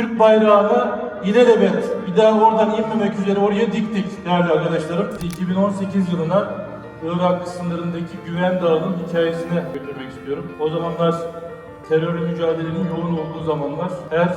Türk bayrağını ilelebet bir daha oradan inmemek üzere oraya diktik değerli arkadaşlarım. 2018 yılına Irak sınırındaki Güven Dağı'nın hikayesine götürmek istiyorum. O zamanlar terörle mücadelenin yoğun olduğu zamanlar her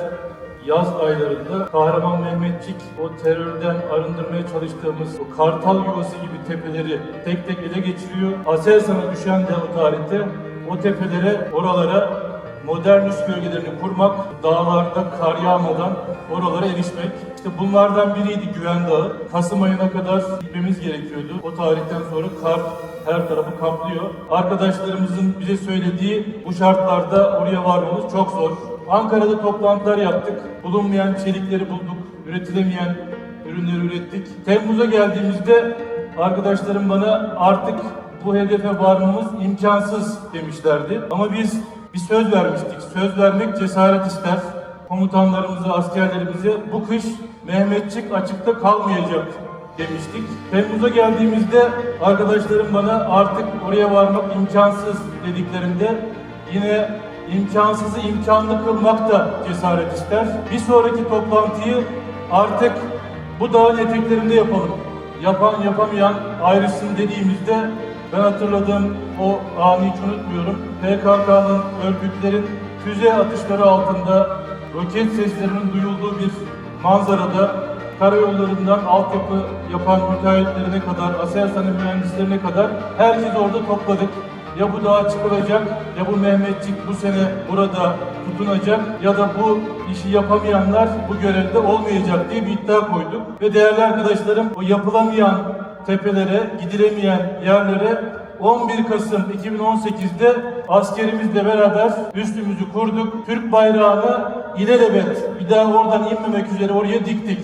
yaz aylarında Kahraman Mehmetçik o terörden arındırmaya çalıştığımız o kartal yuvası gibi tepeleri tek tek ele geçiriyor. Aselsan'a düşen de o tarihte o tepelere, oralara modern üs bölgelerini kurmak, dağlarda kar yağmadan oralara erişmek. İşte bunlardan biriydi Güven Dağı. Kasım ayına kadar gitmemiz gerekiyordu. O tarihten sonra kar her tarafı kaplıyor. Arkadaşlarımızın bize söylediği bu şartlarda oraya varmamız çok zor. Ankara'da toplantılar yaptık. Bulunmayan çelikleri bulduk. Üretilemeyen ürünleri ürettik. Temmuz'a geldiğimizde arkadaşlarım bana artık bu hedefe varmamız imkansız demişlerdi. Ama biz bir söz vermiştik. Söz vermek cesaret ister. Komutanlarımıza, askerlerimize bu kış Mehmetçik açıkta kalmayacak demiştik. Temmuz'a geldiğimizde arkadaşlarım bana artık oraya varmak imkansız dediklerinde yine imkansızı imkanlı kılmak da cesaret ister. Bir sonraki toplantıyı artık bu dağın eteklerinde yapalım. Yapan yapamayan ayrışsın dediğimizde ben hatırladığım o anı hiç unutmuyorum. PKK'nın örgütlerin füze atışları altında roket seslerinin duyulduğu bir manzarada karayollarından altyapı yapan müteahhitlerine kadar, Aselsan'ın mühendislerine kadar herkes orada topladık. Ya bu dağa çıkılacak, ya bu Mehmetçik bu sene burada tutunacak ya da bu işi yapamayanlar bu görevde olmayacak diye bir iddia koyduk. Ve değerli arkadaşlarım o yapılamayan tepelere, gidilemeyen yerlere 11 Kasım 2018'de askerimizle beraber üstümüzü kurduk. Türk bayrağını ilelebet bir daha oradan inmemek üzere oraya diktik.